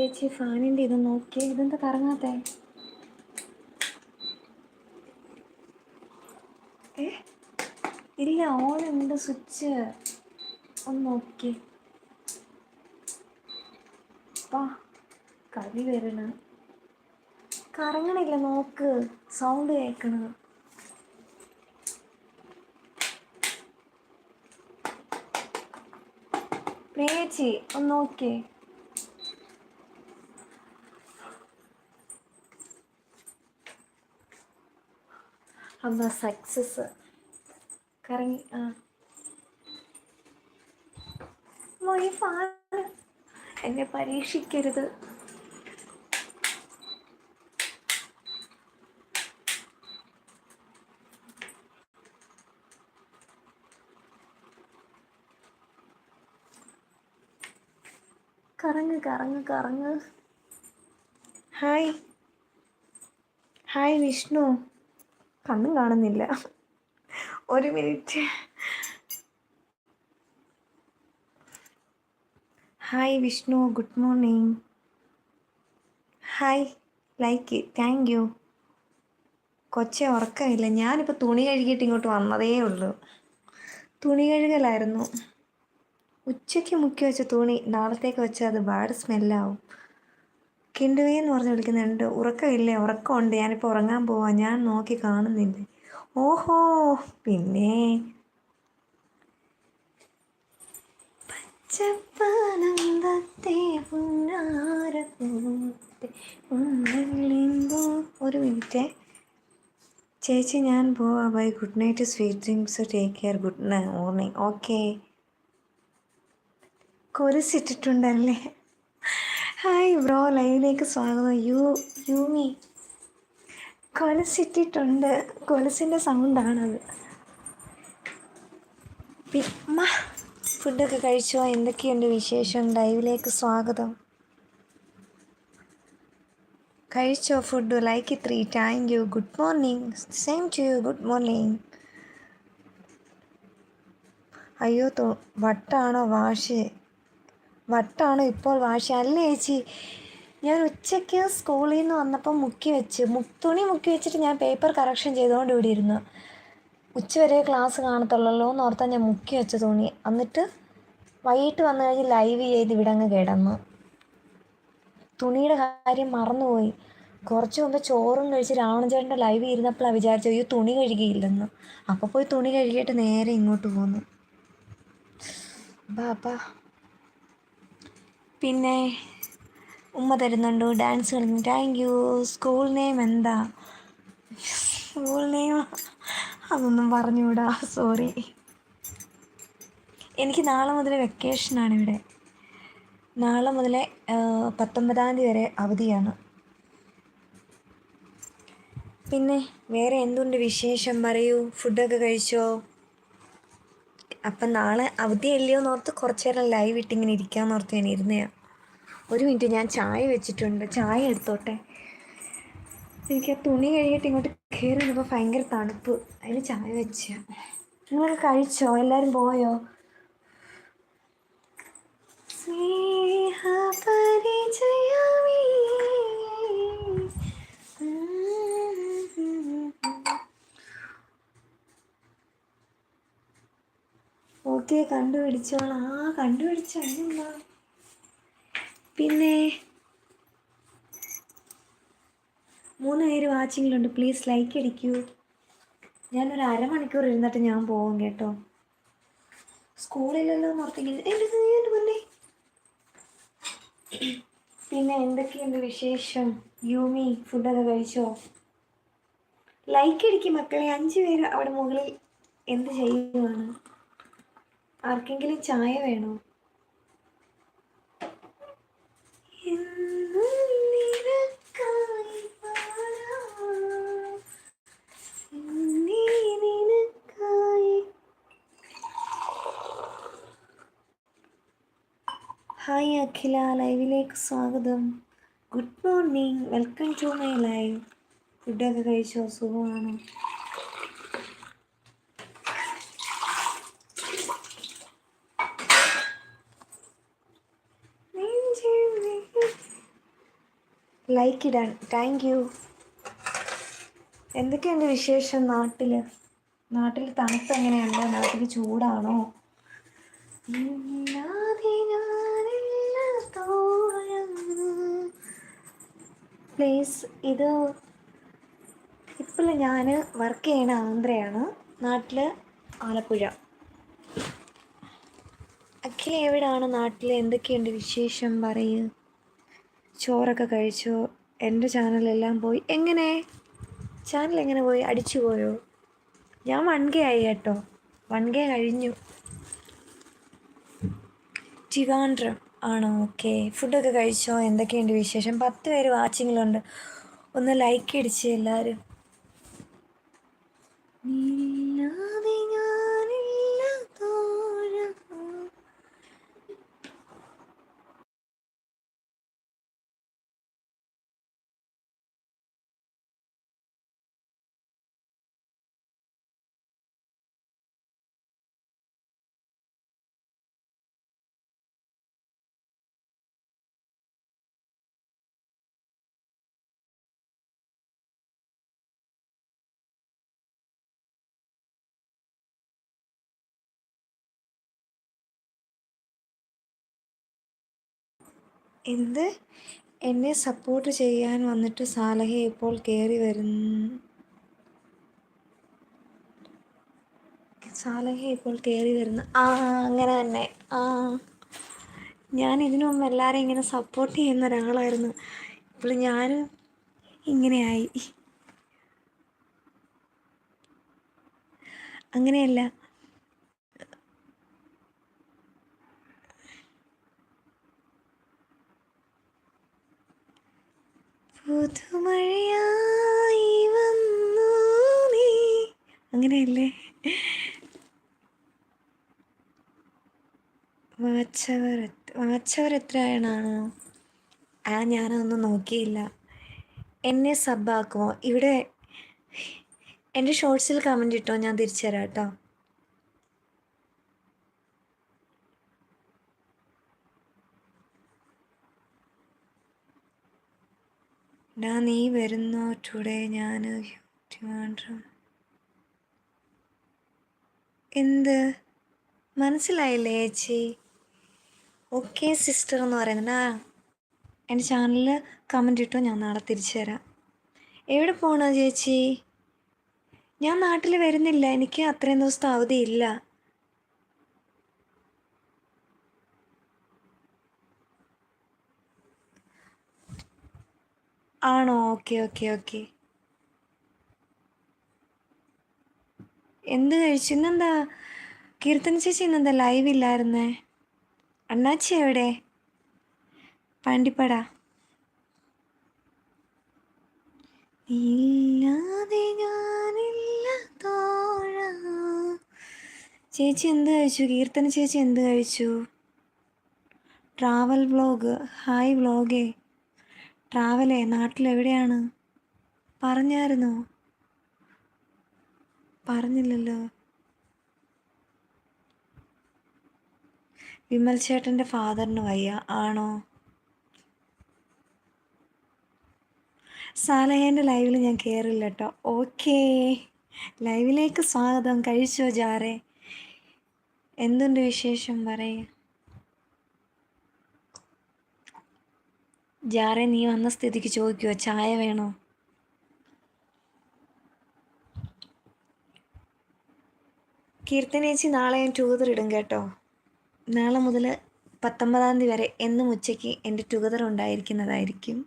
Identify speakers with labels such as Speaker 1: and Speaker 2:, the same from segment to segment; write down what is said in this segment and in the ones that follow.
Speaker 1: ചേച്ചി ഫാനിന്റെ ഇത് നോക്കിയേ ഇതെന്താ കറങ്ങാത്തേ? ഏ? ഇല്ല ഓൺ ഉണ്ട് സ്വിച്ച്. ഒന്ന് നോക്കിയേ. അപ്പാ കവി വരണ. കറങ്ങണില്ല നോക്ക്. സൗണ്ട് കേൾക്കണ പ്രിയേച്ചി ഒന്ന് നോക്കിയേ. അമ്മ സക്സസ് കറങ്ങി ആ. എന്നെ പരീക്ഷിക്കരുത്. കറങ്ങ് കറങ്ങ് കറങ്ങ്. ഹായ്. ഹായ് വിഷ്ണു. കണ്ണും കാണുന്നില്ല. ഒരു minute. Hi Vishnu good morning hi like thank you കൊച്ചെ ഉറക്കമില്ല. ഞാനിപ്പോൾ തുണി കഴുകിയിട്ട് ഇങ്ങോട്ട് വന്നതേ ഉള്ളൂ. തുണി കഴുകലായിരുന്നു. ഉച്ചയ്ക്ക് മുക്കി വെച്ച തുണി നാളത്തേക്ക് വെച്ചാൽ അത് ബാഡ് സ്മെല്ലാവും. കിണ്ടുവേ എന്ന് പറഞ്ഞ് വിളിക്കുന്നുണ്ട്. ഉറക്കമില്ലേ? ഉറക്കമുണ്ട്. ഞാനിപ്പോൾ ഉറങ്ങാൻ പോവാ. ഞാൻ നോക്കി കാണുന്നില്ലേ? ഓഹോ. പിന്നെ? ഒരു മിനിറ്റ്. ചേച്ചി ഞാൻ പോവാ. Bye. Good night sweet dreams take care. Good morning. Okay. കൊലുസിട്ടിട്ടുണ്ടല്ലേ hi bro ലൈവിലേക്ക് സ്വാഗതം. യു യൂമി കൊലസിട്ടിട്ടുണ്ട് കൊലസിന്റെ സൗണ്ടാണത്. പിമ്മ ഫുഡൊക്കെ കഴിച്ചോ? എന്തൊക്കെയുണ്ട് വിശേഷം? ലൈവിലേക്ക് സ്വാഗതം. കഴിച്ചോ food? Like three thank you good morning same to you good morning അയ്യോ വട്ടാണോ വാഷ് വട്ടാണോ ഇപ്പോൾ വാശി അല്ല ചേച്ചി. ഞാൻ ഉച്ചയ്ക്ക് സ്കൂളിൽ നിന്ന് വന്നപ്പോൾ മുക്കി വെച്ച് തുണി മുക്കി വെച്ചിട്ട് ഞാൻ പേപ്പർ കറക്ഷൻ ചെയ്തുകൊണ്ട് ഇവിടെ ഇരുന്നു. ഉച്ചവരെ ക്ലാസ് കാണത്തുള്ളല്ലോ എന്ന് ഓർത്താൽ ഞാൻ മുക്കി വെച്ച തുണി. എന്നിട്ട് വൈകിട്ട് വന്നു കഴിഞ്ഞ് ലൈവ് ചെയ്ത് ഇവിടെ അങ്ങ് കിടന്നു. തുണിയുടെ കാര്യം മറന്നുപോയി. കുറച്ച് മുമ്പ് ചോറും കഴിച്ച് രാവണചേട്ടന്റെ ലൈവ് ഇരുന്നപ്പോഴാണ് വിചാരിച്ചത് അയ്യോ തുണി കഴുകിയില്ലെന്ന്. അപ്പോൾ പോയി തുണി കഴുകിയിട്ട് നേരെ ഇങ്ങോട്ട് പോന്നു. ബാബാ പിന്നെ ഉമ്മ തരുന്നുണ്ട് ഡാൻസ് കളിക്കുന്നു താങ്ക് യു സ്കൂൾ നെയിം എന്താ? സ്കൂൾ നെയിം അതൊന്നും പറഞ്ഞുകൂടാ സോറി എനിക്ക് നാളെ മുതൽ വെക്കേഷനാണ് ഇവിടെ. നാളെ മുതൽ പത്തൊമ്പതാം തീയതി വരെ അവധിയാണ്. പിന്നെ വേറെ എന്തുണ്ട് വിശേഷം? പറയൂ. ഫുഡൊക്കെ കഴിച്ചോ? അപ്പം നാളെ അവധിയല്ലയോ എന്നോർത്ത് കുറച്ച് നേരം ലൈവ് ഇട്ടിങ്ങനെ ഇരിക്കാമെന്ന് ഓർത്ത് ഞാൻ ഇരുന്നതാണ് ഒരു മിനിറ്റ് ഞാൻ ചായ വെച്ചിട്ടുണ്ട്. ചായ എടുത്തോട്ടെ. എനിക്ക് ആ തുണി കഴുകിയിട്ട് ഇങ്ങോട്ട് കയറി ഭയങ്കര തണുപ്പ്. അതിന് ചായ വെച്ച. നിങ്ങളൊക്കെ കഴിച്ചോ? എല്ലാവരും പോയോ? സ്നേഹപരിചയമേ ഓക്കെ കണ്ടുപിടിച്ചോളാം. ആ കണ്ടുപിടിച്ച പിന്നെ മൂന്ന് പേര് വാച്ചിങ്ങിലുണ്ട്. Please like അടിക്കൂ. ഞാനൊരു അരമണിക്കൂർ ഇരുന്നിട്ട് ഞാൻ പോകും കേട്ടോ. സ്കൂളിലല്ലോ മുന്നേ പിന്നെ എന്തൊക്കെയുണ്ട് വിശേഷം? യൂമി ഫുഡൊക്കെ കഴിച്ചോ? ലൈക്ക് അടിക്കും മക്കളെ. അഞ്ച് പേര് അവിടെ മുകളിൽ എന്ത് ചെയ്യുവാണ്? ആർക്കെങ്കിലും ചായ വേണോ. ഹായ് അഖില ലൈവിലേക്ക് സ്വാഗതം. Good morning. Welcome to my live. ഫുഡൊക്കെ കഴിച്ചോ? സുഖമാണോ? ലൈക്ക് ഇടാൻ. താങ്ക് യു എന്തൊക്കെയുണ്ട് വിശേഷം നാട്ടിൽ നാട്ടിൽ തണുപ്പ് എങ്ങനെയുണ്ട്? നാട്ടിൽ ചൂടാണോ? പ്ലീസ് ഇത് ഇപ്പോൾ ഞാൻ വർക്ക് ചെയ്യണ ആന്ധ്രയാണ്. നാട്ടിൽ ആലപ്പുഴ. അഖില എവിടെയാണ് നാട്ടിൽ എന്തൊക്കെയുണ്ട് വിശേഷം? പറയൂ. ചോറൊക്കെ കഴിച്ചു. എന്റെ ചാനലെല്ലാം പോയി. എങ്ങനെ? ചാനൽ എങ്ങനെ പോയി? അടിച്ചു പോയോ? ഞാൻ വൺ കെ ആയി കേട്ടോ. വൺ കെ കഴിഞ്ഞു. ട്രിവാൻഡ്രം ആണോ? ഓക്കെ. ഫുഡൊക്കെ കഴിച്ചോ? എന്തൊക്കെയുണ്ട് വിശേഷം? പത്ത് പേര് വാച്ചിങ്ങിലുണ്ട്. ഒന്ന് ലൈക്ക് അടിച്ച് എല്ലാവരും ഞാനില്ല തോഴ. എന്ത് എന്നെ സപ്പോർട്ട് ചെയ്യാൻ വന്നിട്ട് സാലഹ ഇപ്പോൾ കയറി വരുന്നു സാലഹ ഇപ്പോൾ കയറി വരുന്നു ആ അങ്ങനെ തന്നെ. ആ. ഞാൻ ഇതിനു മുമ്പ് എല്ലാവരെയും ഇങ്ങനെ സപ്പോർട്ട് ചെയ്യുന്ന ഒരാളായിരുന്നു. ഇപ്പോൾ ഞാൻ ഇങ്ങനെയായി. അങ്ങനെയല്ല പുതുമഴയായി വന്നു നീ. അങ്ങനെയല്ലേ? വാച്ചവർ വാച്ചവർ എത്രയാണാണോ ആ ഞാനതൊന്നും നോക്കിയില്ല. എന്നെ സബ്ബാക്കുമോ? ഇവിടെ എന്റെ ഷോർട്സിൽ കമന്റ് ഇട്ടോ? ഞാൻ തിരിച്ചു തരാം കേട്ടോ. ഡാ നീ വരുന്നോ ടുഡേ ഞാൻ എന്ത്? മനസ്സിലായില്ലേ ചേച്ചി? ഓക്കെ സിസ്റ്റർ എന്ന് പറയുന്നത്. ആ എന്റെ ചാനലിൽ കമന്റ് ഇട്ടോ ഞാൻ നാളെ തിരിച്ചു തരാം എവിടെ പോകണോ ചേച്ചി? ഞാൻ നാട്ടിൽ വരുന്നില്ല. എനിക്ക് അത്രയും ദിവസത്തെ അവധിയില്ല. ആണോ? Okay okay okay. എന്ത് കഴിച്ചു? ഇന്നെന്താ? കീർത്തന ചേച്ചി ഇന്നെന്താ ലൈവ് ഇല്ലായിരുന്നേ? അണ്ണാച്ചി എവിടെ? പാണ്ടിപ്പട. ഇല്ലാതെ ഞാനില്ല ചേച്ചി എന്ത് കഴിച്ചു? കീർത്തന ചേച്ചി എന്ത് കഴിച്ചു? ട്രാവൽ വ്ലോഗ് ഹായ് വ്ലോഗേ. ട്രാവലേ നാട്ടിലെവിടെയാണ്? പറഞ്ഞായിരുന്നോ? പറഞ്ഞില്ലല്ലോ. വിമൽ ചേട്ടന്റെ ഫാദറിന് വയ്യ ആണോ? സാലഹേന്റെ ലൈവിൽ ഞാൻ കയറില്ല കേട്ടോ ഓക്കേ. ലൈവിലേക്ക് സ്വാഗതം. കഴിച്ചോ ജാറേ? എന്തുണ്ട് വിശേഷം? പറയ്. ജാറെ നീ വന്ന സ്ഥിതിക്ക് ചോദിക്കുവോ? ചായ വേണോ? കീർത്തനേച്ചി നാളെ ഞാൻ ടുഗദർ ഇടും കേട്ടോ. നാളെ മുതൽ പത്തൊമ്പതാം തീയതി വരെ എന്നും ഉച്ചയ്ക്ക് എന്റെ ടുഗദർ ഉണ്ടായിരിക്കുന്നതായിരിക്കും.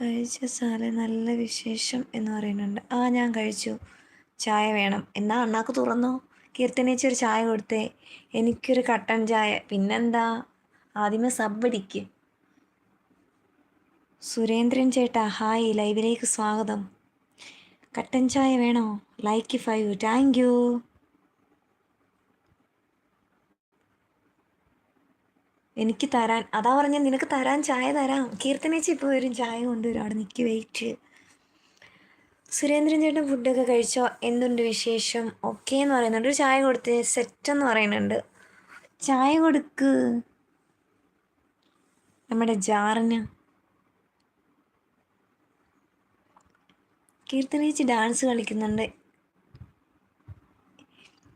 Speaker 1: കഴിച്ച സാലെ നല്ല വിശേഷം എന്ന് പറയുന്നുണ്ട്. ആ ഞാൻ കഴിച്ചു. ചായ വേണം. എന്നാ അണ്ണാക്ക് തുറന്നോ? കീർത്തനേച്ചി ഒരു ചായ കൊടുത്തേ. എനിക്കൊരു കട്ടൻ ചായ. പിന്നെന്താ? ആദ്യമേ സബ് അടിക്ക് സുരേന്ദ്രൻ ചേട്ടാ ഹായ്. ലൈവിലേക്ക് സ്വാഗതം. കട്ടൻ ചായ വേണോ? ലൈക്ക് ഫൈവ് താങ്ക് യു എനിക്ക് തരാൻ അതാ പറഞ്ഞ നിനക്ക് തരാൻ ചായ തരാം. കീർത്തനേച്ചി ഇപ്പോൾ വരും ചായ കൊണ്ടുവരും. അവിടെ നിൽക്കി വെയിറ്റ് സുരേന്ദ്രൻ ചേട്ടൻ ഫുഡൊക്കെ കഴിച്ചോ? എന്തുണ്ട് വിശേഷം? ഓക്കെ എന്ന് പറയുന്നുണ്ട്. ഒരു ചായ കൊടുത്ത് സെറ്റ് എന്ന് പറയുന്നുണ്ട്. ചായ കൊടുക്ക്. നമ്മുടെ ജാറിന്. കീർത്തനേച്ചി ഡാൻസ് കളിക്കുന്നുണ്ട്.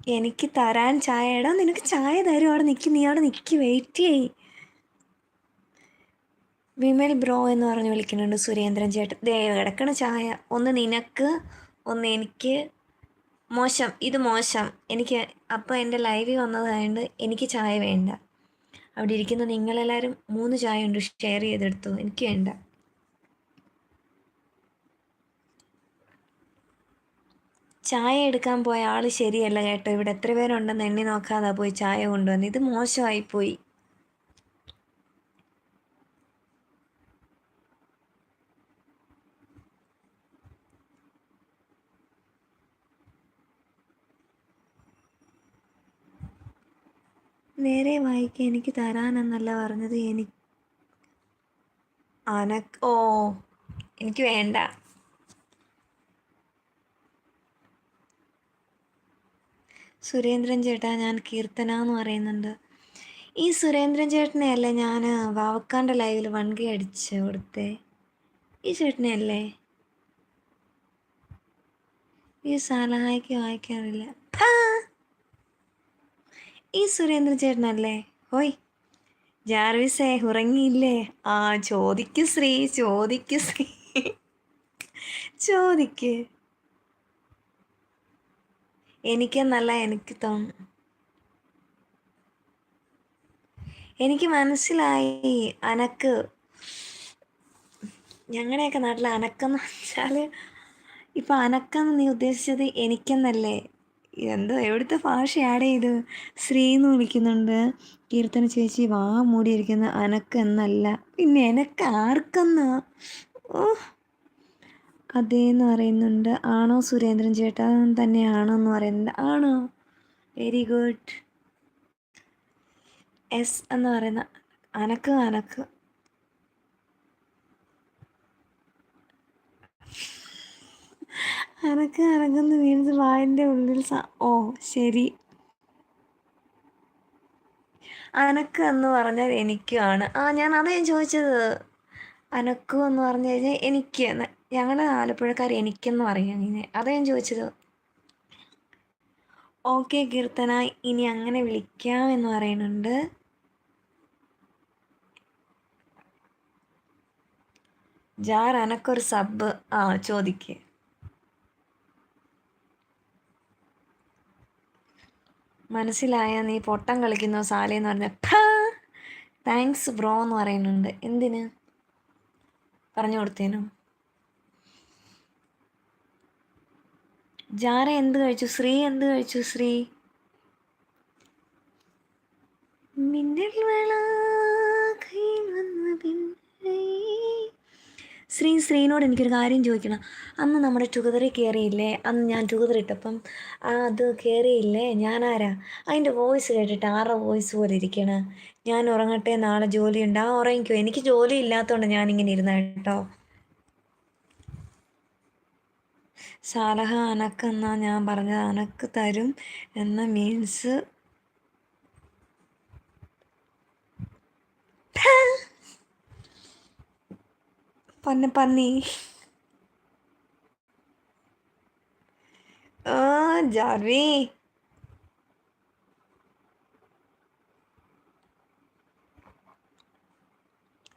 Speaker 1: എനിക്ക് തരാൻ ചായ ഇടാം നിനക്ക് ചായ തരും അവിടെ നിൽക്കി നീ അവിടെ നിൽക്കി വെയിറ്റ് ചെയ് വിമൽ ബ്രോ എന്ന് പറഞ്ഞ് വിളിക്കുന്നുണ്ട് സുരേന്ദ്രൻ ചേട്ടൻ. ദേ കിടക്കണ ചായ. ഒന്ന് നിനക്ക് ഒന്ന് എനിക്ക്. മോശം. ഇത് മോശം. എനിക്ക് അപ്പോൾ എന്റെ ലൈവിൽ വന്നതായതുകൊണ്ട് എനിക്ക് ചായ വേണ്ട. അവിടെ ഇരിക്കുന്ന നിങ്ങളെല്ലാവരും മൂന്ന് ചായ ഉണ്ട് ഷെയർ ചെയ്തെടുത്തു. എനിക്ക് വേണ്ട. ചായ എടുക്കാൻ പോയ ആൾ ശരിയല്ല കേട്ടോ. ഇവിടെ എത്ര പേരുണ്ടെന്ന് എണ്ണി നോക്കാതെ പോയി ചായ കൊണ്ടുവന്ന്. ഇത് മോശമായി നേരെ വായിക്കാൻ എനിക്ക് തരാനെന്നല്ല പറഞ്ഞത്. എനിക്ക് അനക്ക് ഓ എനിക്ക് വേണ്ട. സുരേന്ദ്രൻ ചേട്ടാ ഞാൻ കീർത്തന എന്ന് പറയുന്നുണ്ട്. ഈ സുരേന്ദ്രൻ ചേട്ടനെ അല്ലേ ഞാൻ വാവക്കാന്റെ ലൈവിൽ വൺകി അടിച്ച് കൊടുത്തേ? ഈ ചേട്ടനെ അല്ലേ ഈ സാലഹായ്ക്ക് വായിക്കാറില്ല! ഈ സുരേന്ദ്രൻ ചേട്ടനല്ലേ ഹോയ്. ജാർവിസേ ഉറങ്ങിയില്ലേ? ആ ചോദിക്കു ശ്രീ ചോദിക്കു ശ്രീ. ചോദിക്ക്. എനിക്കെന്നല്ല എനിക്ക് തോന്നുന്നു എനിക്ക് മനസ്സിലായി അനക്ക്. ഞങ്ങളുടെയൊക്കെ നാട്ടിൽ അനക്കെന്ന് വെച്ചാൽ ഇപ്പം അനക്കെന്ന് നീ ഉദ്ദേശിച്ചത് എനിക്കെന്നല്ലേ? എന്തോ എവിടുത്തെ ഭാഷ ആഡ് ചെയ്ത് ശ്രീ എന്ന് വിളിക്കുന്നുണ്ട്. കീർത്തന ചേച്ചി വാ മൂടിയിരിക്കുന്ന. അനക്കെന്നല്ല. പിന്നെ എനക്ക് ആർക്കെന്നാ ഓ അതേന്ന് പറയുന്നുണ്ട്. ആണോ സുരേന്ദ്രൻ ചേട്ടാ? തന്നെയാണോ എന്ന് പറയുന്നുണ്ട്. ആണോ? വെരി ഗുഡ് എസ് എന്ന് പറയുന്ന അനക്ക് അനക്ക്. അനക്ക് അനക്കെന്ന് മീൻസ് വായന്റെ ഉള്ളിൽ ഓ ശരി. അനക്ക് എന്ന് പറഞ്ഞാൽ എനിക്കുമാണ്. ആ ഞാൻ അതേ ചോദിച്ചത്. അനക്കു എന്ന് പറഞ്ഞു കഴിഞ്ഞാൽ എനിക്ക് ഞങ്ങളുടെ ആലപ്പുഴക്കാർ എനിക്കെന്ന് പറയും അങ്ങനെ അതേ ചോദിച്ചത്. ഓക്കെ കീർത്തന ഇനി അങ്ങനെ വിളിക്കാം എന്ന് പറയുന്നുണ്ട്. ജാർ അനക്കൊരു സബ് ആ ചോദിക്ക്. മനസ്സിലായ നീ പൊട്ടം കളിക്കുന്ന സാലി എന്ന് പറഞ്ഞ താങ്ക്സ് ബ്രോ എന്ന് പറയുന്നുണ്ട്. എന്തിന്? പറഞ്ഞു കൊടുത്തേനു? ജാര എന്ത് കഴിച്ചു? ശ്രീ എന്ത് കഴിച്ചു ശ്രീ? മിന്നൽ വേള കൈ വന്ന പിന്നെ ശ്രീ ശ്രീനോട് എനിക്കൊരു കാര്യം ചോദിക്കണം. അന്ന് നമ്മുടെ ടുഗതറിൽ കയറിയില്ലേ അന്ന് ഞാൻ ടുഗതർ ഇട്ടപ്പം അത് കയറിയില്ലേ ഞാനാരാ? അതിന്റെ വോയിസ് കേട്ടിട്ട് ആരുടെ വോയിസ് പോലെ ഇരിക്കണ? ഞാൻ ഉറങ്ങട്ടെ നാളെ ജോലി ഉണ്ട് ആ ഉറങ്ങിക്കോ. എനിക്ക് ജോലി ഇല്ലാത്തതുകൊണ്ട് ഞാനിങ്ങനെ ഇരുന്ന കേട്ടോ. സാലഹ അനക്കെന്നാ ഞാൻ പറഞ്ഞത്? അനക്ക് തരും എന്ന മീൻസ് പന്ന പന്നി. ആ ജാർവി.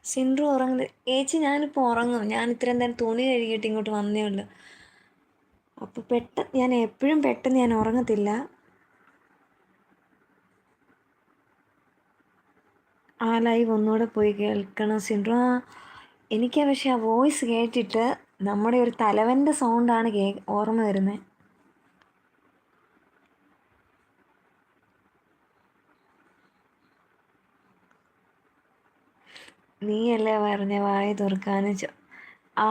Speaker 1: സിൻഡ്രു ഉറങ്ങുന്നത് ഏച്ചി ഞാനിപ്പോൾ ഉറങ്ങും ഞാൻ ഇത്രയും നേരം തുണി കഴുകിയിട്ട് ഇങ്ങോട്ട് വന്നേ ഉള്ളൂ. അപ്പോൾ പെട്ടെന്ന് ഞാൻ എപ്പോഴും പെട്ടെന്ന് ഞാൻ ഉറങ്ങത്തില്ല. ആ ലൈവ് ഒന്നുകൂടെ പോയി കേൾക്കണം. സിൻഡ്രു ആ എനിക്ക് പക്ഷേ ആ വോയിസ് കേട്ടിട്ട് നമ്മുടെ ഒരു തലവന്റെ സൗണ്ടാണ് കേ ഓർമ്മ വരുന്നത് നീയല്ലേ പറഞ്ഞ വായ തുറക്കാന്ന് ചോ ആ.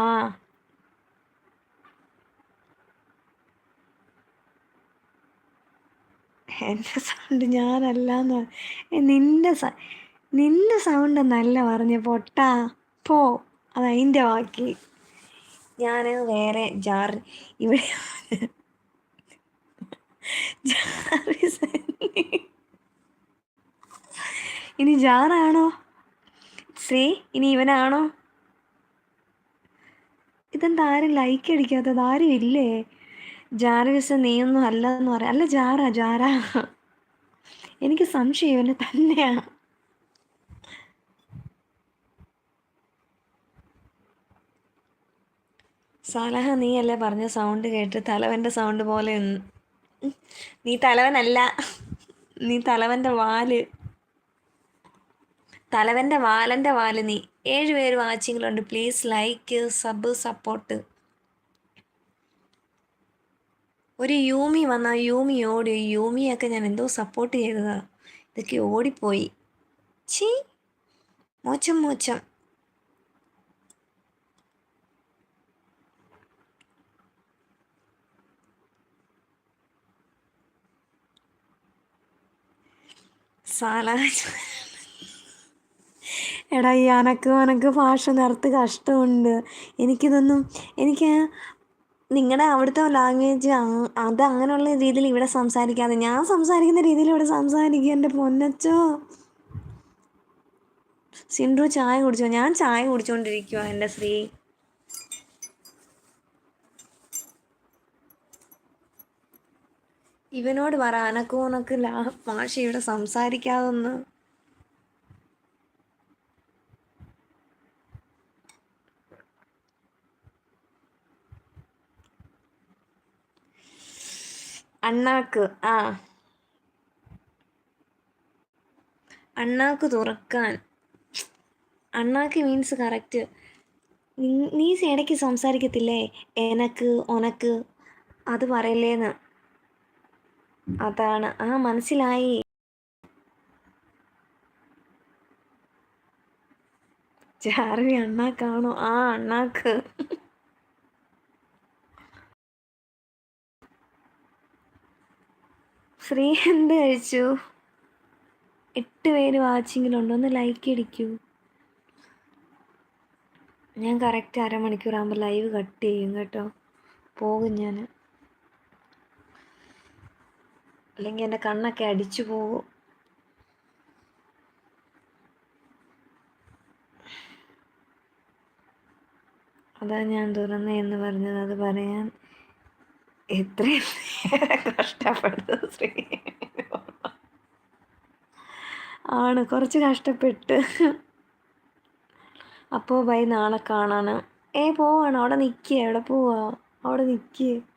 Speaker 1: എന്റെ സൗണ്ട് ഞാനല്ലാന്ന് നിന്റെ സ നിന്റെ സൗണ്ട് നല്ല പറഞ്ഞ പൊട്ടാ. പോ. അതതിന്റെ ബാക്കി. ഞാൻ വേറെ ജാർ ഇവിടെ ഇനി ജാറാണോ? ശ്രീ ഇനി ഇവനാണോ? ഇതെന്താ ആരും ലൈക്ക് അടിക്കാത്തത്? ആരും ഇല്ലേ? ജാർവിസ് നീയൊന്നും അല്ല എന്ന് പറയാം. അല്ല ജാറാ ജാറാ. എനിക്ക് സംശയം ഇവനെ തന്നെയാണ് സാലഹ നീയല്ലേ പറഞ്ഞ സൗണ്ട് കേട്ട് തലവന്റെ സൗണ്ട് പോലെ നീ തലവനല്ല. നീ തലവന്റെ വാൽ. തലവന്റെ വാലന്റെ വാൽ നീ. ഏഴ് പേര് വാച്ചിങ്ങിലുണ്ട് പ്ലീസ് ലൈക്ക് സബ് സപ്പോർട്ട് ഒരു യൂമി വന്ന യൂമി ഓടി. യൂമിയൊക്കെ ഞാൻ എന്തോ സപ്പോർട്ട് ചെയ്തതാ. ഇതൊക്കെ ഓടിപ്പോയി. ചീ മോശം മോശം. സാല എടാ ഈ അനക്ക് അനക്ക് ഭാഷ നിറത്ത് കഷ്ടമുണ്ട്. എനിക്കിതൊന്നും എനിക്ക് നിങ്ങളുടെ അവിടുത്തെ ലാംഗ്വേജ് അത് അങ്ങനെയുള്ള രീതിയിൽ ഇവിടെ സംസാരിക്കാതെ ഞാൻ സംസാരിക്കുന്ന രീതിയിൽ ഇവിടെ സംസാരിക്കുക എന്റെ പൊന്നച്ചോ. സിൻഡ്രു ചായ കുടിച്ചോ? ഞാൻ ചായ കുടിച്ചുകൊണ്ടിരിക്കുവാ എന്റെ ശ്രീ ഇവനോട് പറ അനക്കൂനക്ക് ലാ ഭാഷ ഇവിടെ സംസാരിക്കാതൊന്ന്. അണ്ണാക്ക് ആ. അണ്ണാക്ക് തുറക്കാൻ. അണ്ണാക്ക് മീൻസ് കറക്റ്റ് നീ ഇടയ്ക്ക് സംസാരിക്കത്തില്ലേ? എനക്ക് ഒനക്ക് അത് പറയല്ലേന്ന്. അതാണ്. ആ മനസ്സിലായി. ചാർവി അണ്ണാക്കാണോ? ആ അണ്ണാക്ക്. ശ്രീ എന്ത് കഴിച്ചു? എട്ട് പേര് വാച്ചിങ്ങിലുണ്ട്. ഒന്ന് ലൈക്ക് അടിക്കൂ. ഞാൻ കറക്റ്റ് അരമണിക്കൂർ ആകുമ്പോൾ ലൈവ് കട്ട് ചെയ്യും കേട്ടോ. പോകും ഞാൻ അല്ലെങ്കിൽ എന്റെ കണ്ണൊക്കെ അടിച്ചു പോകും. അതാ ഞാൻ തുറന്നേ എന്ന് പറഞ്ഞത്. അത് പറയാൻ എത്രയും കഷ്ടപ്പെട്ടു ശ്രീ ആണ്. കുറച്ച് കഷ്ടപ്പെട്ട്. അപ്പോൾ ബൈ നാളെ കാണാണ്. ഏ പോവാണ്. അവിടെ നിൽക്കുക എവിടെ പോവാ? അവിടെ നിൽക്കുക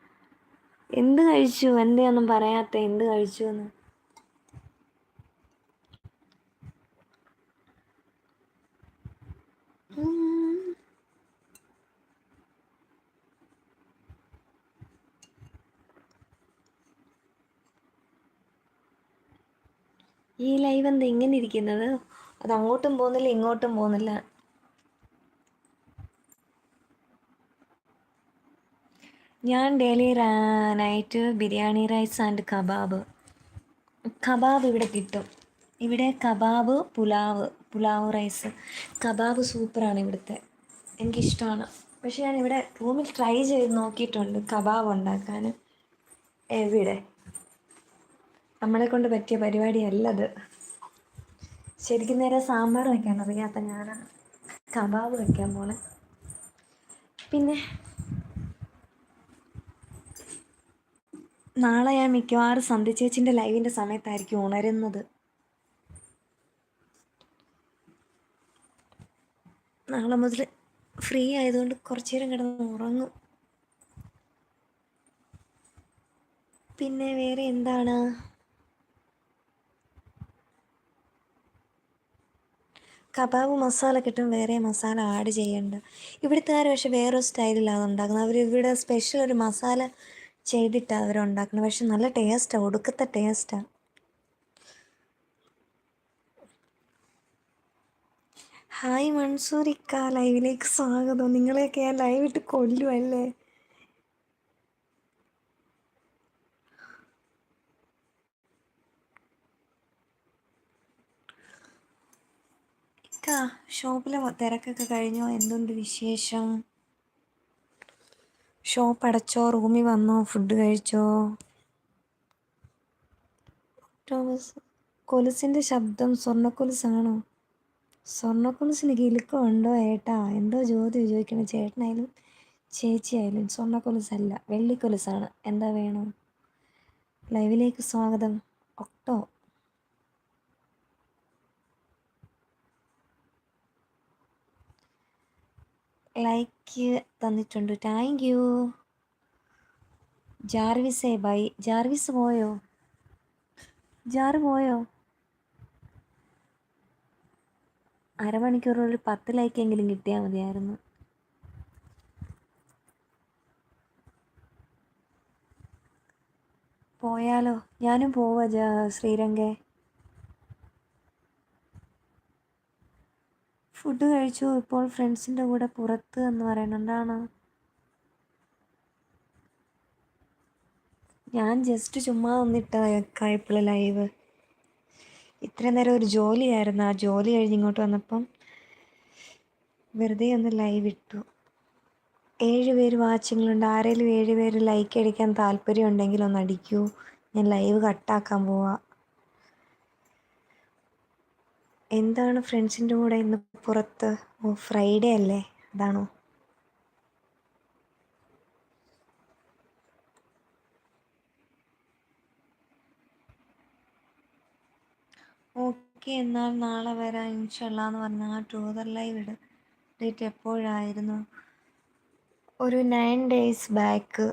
Speaker 1: എന്ത് കഴിച്ചു? എന്തെയൊന്നും പറയാത്ത? എന്ത് കഴിച്ചു എന്ന് ഈ ലൈവ് എന്താ ഇങ്ങനെ ഇരിക്കുന്നത്? അത് അങ്ങോട്ടും പോകുന്നില്ല ഇങ്ങോട്ടും പോകുന്നില്ല. ഞാൻ daily night biryani rice and kebab. Kebab ഇവിടെ കിട്ടും. ഇവിടെ kebab pulao pulao rice. Kebab സൂപ്പറാണ് ഇവിടുത്തെ. എനിക്കിഷ്ടമാണ്. പക്ഷെ ഞാൻ ഇവിടെ റൂമിൽ ട്രൈ ചെയ്ത് നോക്കിയിട്ടുണ്ട് കബാബ് ഉണ്ടാക്കാൻ. എവിടെ? നമ്മളെ കൊണ്ട് പറ്റിയ പരിപാടിയല്ലത് ശരിക്കും നേരെ സാമ്പാർ വയ്ക്കാൻ അറിയാത്ത ഞാനാണ്. കബാബ് വയ്ക്കാൻ പോണേ. പിന്നെ നാളെ ഞാൻ മിക്കവാറും സന്ധ്യ ചേച്ചിന്റെ ലൈവിന്റെ സമയത്തായിരിക്കും ഉണരുന്നത്. നാളെ മുതൽ ഫ്രീ ആയതുകൊണ്ട് കുറച്ചു നേരം കിടന്ന് ഉറങ്ങും. പിന്നെ വേറെ എന്താണ്? കബാബ് മസാല കിട്ടും വേറെ മസാല ആഡ് ചെയ്യേണ്ട. ഇവിടുത്തെ ആരും പക്ഷെ വേറൊരു സ്റ്റൈലിലാണ് ഉണ്ടാക്കുന്നത്. അവർ ഇവിടെ സ്പെഷ്യൽ ഒരു മസാല ചെയ്തിട്ടാണ് അവർ ഉണ്ടാക്കുന്നത് പക്ഷെ നല്ല ടേസ്റ്റാണ് ഒടുക്കത്തെ ടേസ്റ്റാണ് ഹായ് മൺസൂരിക്ക ലൈവിലേക്ക് സ്വാഗതം. നിങ്ങളെയൊക്കെ ഞാൻ ലൈവിട്ട് കൊല്ലുമല്ലേ ഷോപ്പിലെ തിരക്കൊക്കെ കഴിഞ്ഞോ? എന്തുണ്ട് വിശേഷം? ഷോപ്പ് അടച്ചോ റൂമിൽ വന്നോ? ഫുഡ് കഴിച്ചോ? തോമസ് കൊലുസിന്റെ ശബ്ദം സ്വർണക്കൊലുസാണോ? സ്വർണക്കൊലുസിന് കിലുക്കമുണ്ടോ ഏട്ടാ? എന്തോ ജ്യോതി ചോദിക്കണം. ചേട്ടനായാലും ചേച്ചിയായാലും സ്വർണക്കൊലുസല്ല വെള്ളിക്കൊലുസാണ്. എന്താ വേണം? ലൈവിലേക്ക് സ്വാഗതം. ഒക്ടോ ലൈക്ക് തന്നിട്ടുണ്ട്. താങ്ക് യു ജാർവിസേ ബൈ. ജാർവിസ് പോയോ? ജാറ് പോയോ? അരമണിക്കൂറിൽ പത്ത് ലൈക്കെങ്കിലും കിട്ടിയാൽ മതിയായിരുന്നു. പോയാലോ? ഞാനും പോവാ ശ്രീരംഗേ. ഫുഡ് കഴിച്ചു. ഇപ്പോൾ ഫ്രണ്ട്സിന്റെ കൂടെ പുറത്ത് എന്ന് പറയുന്നുണ്ടാണ് ഞാൻ ജസ്റ്റ് ചുമ്മാ വന്നിട്ട ഇപ്പോൾ ലൈവ് ഇത്രയും നേരം ഒരു ജോലിയായിരുന്നു. ആ ജോലി കഴിഞ്ഞ് ഇങ്ങോട്ട് വന്നപ്പം വെറുതെ ഒന്ന് ലൈവ് ഇട്ടു. ഏഴ് പേര് വാച്ചിങ്ങിലുണ്ട് ആരെങ്കിലും ഏഴ് പേര് ലൈക്ക് അടിക്കാൻ താല്പര്യം ഉണ്ടെങ്കിൽ ഒന്ന് അടിക്കൂ. ഞാൻ ലൈവ് കട്ടാക്കാൻ പോവാ. എന്താണ് ഫ്രണ്ട്സിന്റെ കൂടെ ഇന്ന് പുറത്ത്? ഓ ഫ്രൈഡേ അല്ലേ? അതാണോ? ഓക്കെ എന്നാൽ നാളെ വരാം. ഇൻഷല്ല എന്ന് പറഞ്ഞാൽ ആ ടൂതർ ലൈവ് ഇട് ഡേറ്റ് എപ്പോഴായിരുന്നു? ഒരു നയൻ ഡേയ്സ് ബാക്ക്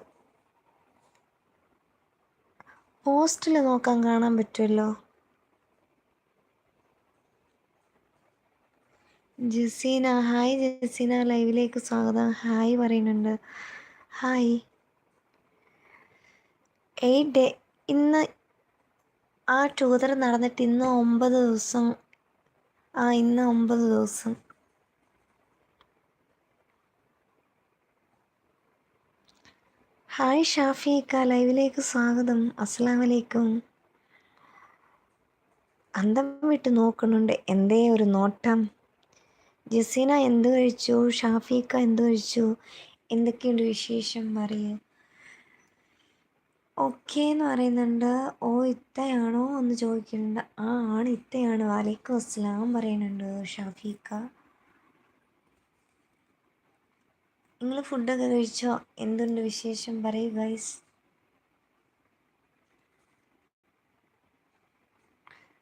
Speaker 1: പോസ്റ്റിൽ നോക്കാൻ കാണാൻ പറ്റുമല്ലോ ജസീന ഹായ് ജസീന ലൈവിലേക്ക് സ്വാഗതം. ഹായ് പറയുന്നുണ്ട്. ഹായ് എയ്റ്റ് ഡേ ഇന്ന് ആ ടൂതർ നടന്നിട്ട് ഇന്ന് ഒമ്പത് ദിവസം. ആ ഇന്ന് ഒമ്പത് ദിവസം. ഹായ് ഷാഫി ഷാഫിക്ക ലൈവിലേക്ക് സ്വാഗതം. അസ്സാം വലൈക്കും അന്തം വിട്ട് നോക്കുന്നുണ്ട്. എന്തേ ഒരു നോട്ടം? ജസീന എന്ത് കഴിച്ചു? ഷാഫിക്ക എന്ത് കഴിച്ചു? എന്തൊക്കെയുണ്ട് വിശേഷം? പറയൂ. ഓക്കെ എന്ന് പറയുന്നുണ്ട്. ഓ ഇത്തയാണോ എന്ന് ചോദിക്കുന്നുണ്ട്. ആ ആണ് ഇത്തയാണ്. വലൈക്കും അസ്ലാം പറയുന്നുണ്ട് ഷാഫിക്ക. നിങ്ങൾ ഫുഡൊക്കെ കഴിച്ചോ? എന്തുണ്ട് വിശേഷം? പറയൂ ഗൈസ്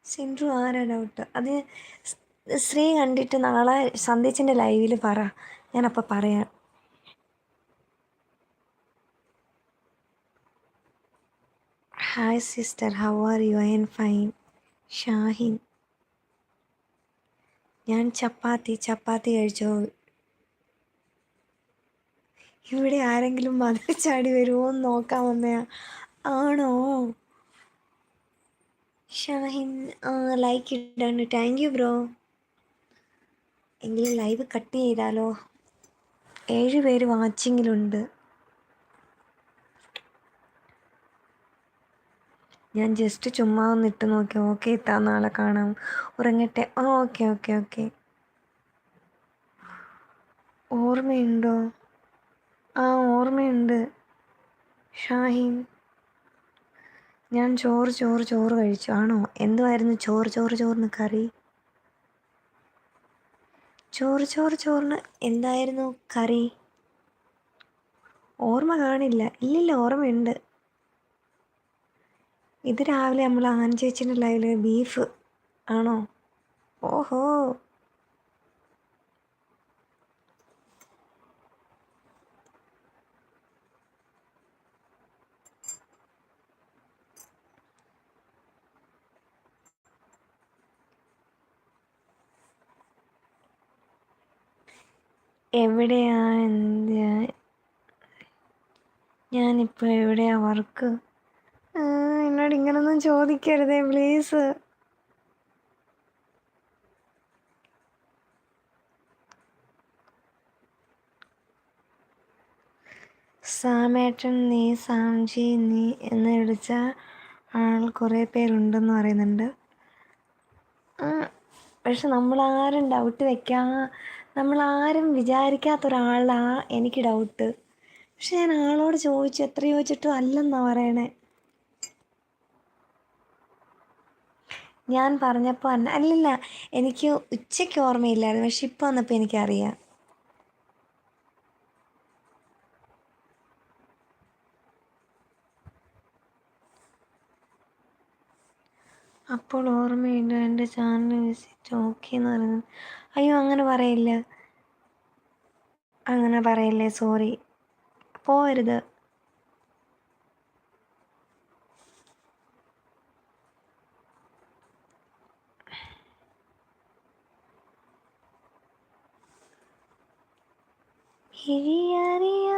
Speaker 1: സിൻഡ്രു ആരാ ഡൗട്ട് അത് ശ്രീ കണ്ടിട്ട് നാളെ സന്ദേശിന്റെ ലൈവിൽ പറ. ഞാനപ്പോൾ പറയാം. Hi sister how are you I am fine Shahin. ഞാൻ ചപ്പാത്തി ചപ്പാത്തി കഴിച്ചോ? ഇവിടെ ആരെങ്കിലും മതിൽ ചാടി വരുമോ എന്ന് നോക്കാൻ വന്നയാ. ആണോ? ഷാഹിൻ ലൈക്ക് ഇടാണ് താങ്ക് യു ബ്രോ എങ്കിലും ലൈവ് കട്ട് ചെയ്താലോ? ഏഴ് പേര് വാച്ചിങ്ങിലുണ്ട്. ഞാൻ ജസ്റ്റ് ചുമ്മാ ഒന്ന് ഇട്ട് നോക്കി. ഓക്കെ എത്താ. നാളെ കാണാം. ഉറങ്ങട്ടെ. ആ ഓക്കെ ഓക്കെ ഓക്കെ ഓർമ്മയുണ്ടോ? ആ ഓർമ്മയുണ്ട്. ഷാഹിൻ. ഞാൻ ചോറ് ചോറ് ചോറ് കഴിച്ചു. ആണോ? എന്തുമായിരുന്നു ചോറ് ചോറ് ചോറിന് കറി? ചോറ് ചോറ് ചോറിന് എന്തായിരുന്നു കറി? ഓർമ്മ കാണില്ല. ഇല്ലില്ല ഓർമ്മയുണ്ട്. ഇത് രാവിലെ നമ്മൾ ആൻ ചേച്ചിന്റെ ബീഫ് ആണോ? ഓഹോ. എവിടെയാ ഞാൻ ഞാനിപ്പോൾ എവിടെയാ വർക്ക്? എന്നോട് ഇങ്ങനൊന്നും ചോദിക്കരുതേ പ്ലീസ്. സാമേട്ടൻ നീ സാംജി നീ എന്ന് വിളിച്ച ആൾ കുറേ പേരുണ്ടെന്ന് പറയുന്നുണ്ട്. പക്ഷെ നമ്മളാരും ഡൗട്ട് വെക്കാൻ നമ്മളാരും വിചാരിക്കാത്ത ഒരാളാ എനിക്ക് ഡൗട്ട് പക്ഷെ ഞാൻ ആളോട് ചോദിച്ചു എത്ര ചോദിച്ചിട്ടും അല്ലെന്നാ പറയണേ. ഞാൻ പറഞ്ഞപ്പോൾ അന്ന അല്ലല്ല എനിക്ക് ഉച്ചയ്ക്ക് ഓർമ്മയില്ലായിരുന്നു പക്ഷെ ഇപ്പോൾ വന്നപ്പോൾ എനിക്കറിയാം. അപ്പോൾ ഓർമ്മയുണ്ട് എന്റെ ചാനൽ വിസിറ്റ് ഓക്കെ എന്ന് പറയുന്നത്. അയ്യോ അങ്ങനെ പറയില്ല. അങ്ങനെ പറയില്ലേ സോറി. പോരുത് ഇഴിയറിയാതെ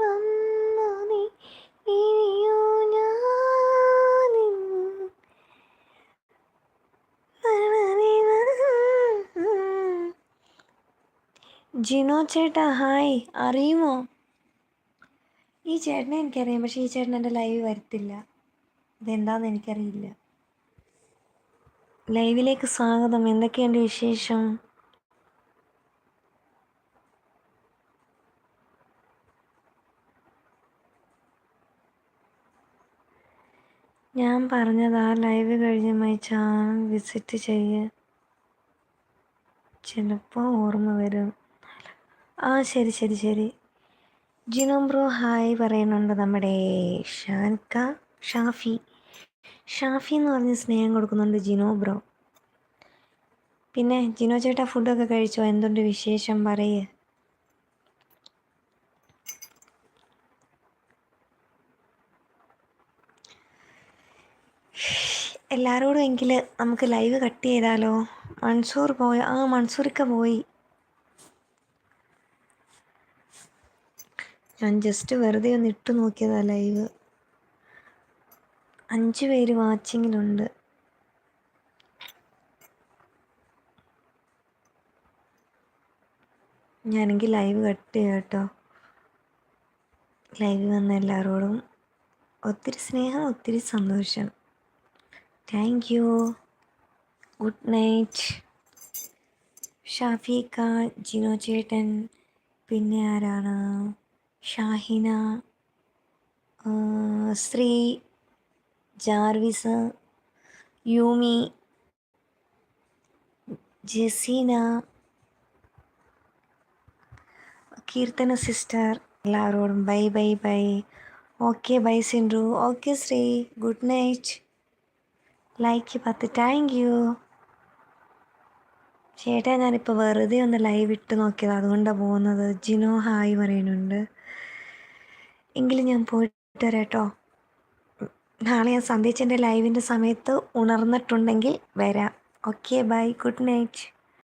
Speaker 1: വന്നു നീ ഇനിയോ ഞാനിൻ ജിനോ ചേട്ടാ ഹായ്. അറിയുമോ? ഈ ചേട്ടനെ എനിക്കറിയാം പക്ഷേ ഈ ചേട്ടൻ എന്റെ ലൈവ് വരത്തില്ല. അതെന്താണെന്ന് എനിക്കറിയില്ല. ലൈവിലേക്ക് സ്വാഗതം. എന്തൊക്കെയുണ്ട് വിശേഷം? ഞാൻ പറഞ്ഞത് ആ ലൈവ് കഴിഞ്ഞ് മൈ വിസിറ്റ് ചെയ്യുക ചിലപ്പോൾ ഓർമ്മ വരും. ആ ശരി ശരി ശരി. ജിനോ ബ്രോ ഹായ് പറയുന്നുണ്ട് നമ്മുടെ ഷാൻക ഷാഫി. ഷാഫി എന്ന് പറഞ്ഞ് സ്നേഹം കൊടുക്കുന്നുണ്ട് ജിനോ ബ്രോ. പിന്നെ ജിനോ ചേട്ടാ ഫുഡൊക്കെ കഴിച്ചോ? എന്തുണ്ട് വിശേഷം? പറയേ. എല്ലാവരോടും എങ്കിൽ നമുക്ക് ലൈവ് കട്ട് ചെയ്താലോ? മൺസൂർ പോയി ആ മൺസൂറിക്ക പോയി. ഞാൻ ജസ്റ്റ് വെറുതെ ഒന്ന് ഇട്ട് നോക്കിയതാ ലൈവ് അഞ്ച് പേര് വാച്ചിങ്ങിലുണ്ട് ഞാനെങ്കിൽ ലൈവ് കട്ട് ചെയ്യാം കേട്ടോ. ലൈവ് വന്ന എല്ലാവരോടും ഒത്തിരി സ്നേഹം ഒത്തിരി സന്തോഷം. താങ്ക് യു ഗുഡ് നൈറ്റ് ഷാഫിക്ക ജിനോ ചേട്ടൻ പിന്നെ ആരാണ്? Shahina Sree Jarvis Yumi Jaseena Keerthana sister എല്ലാവരോടും bye bye bye. Okay bye Sindru okay Sree. Good night. Like പത്ത്. Thank you. ചേട്ടാ ഞാനിപ്പോൾ വെറുതെ ഒന്ന് ലൈവ് ഇട്ട് നോക്കിയത്. അതുകൊണ്ടാണ് പോകുന്നത്. ജിനോ ഹായ് പറയുന്നുണ്ട്. എങ്കിലും ഞാൻ പോയിട്ട് വരാം കേട്ടോ നാളെ ഞാൻ സന്ധ്യച്ചന്റെ ലൈവിന്റെ സമയത്ത് ഉണർന്നിട്ടുണ്ടെങ്കിൽ വരാം. Okay bye good night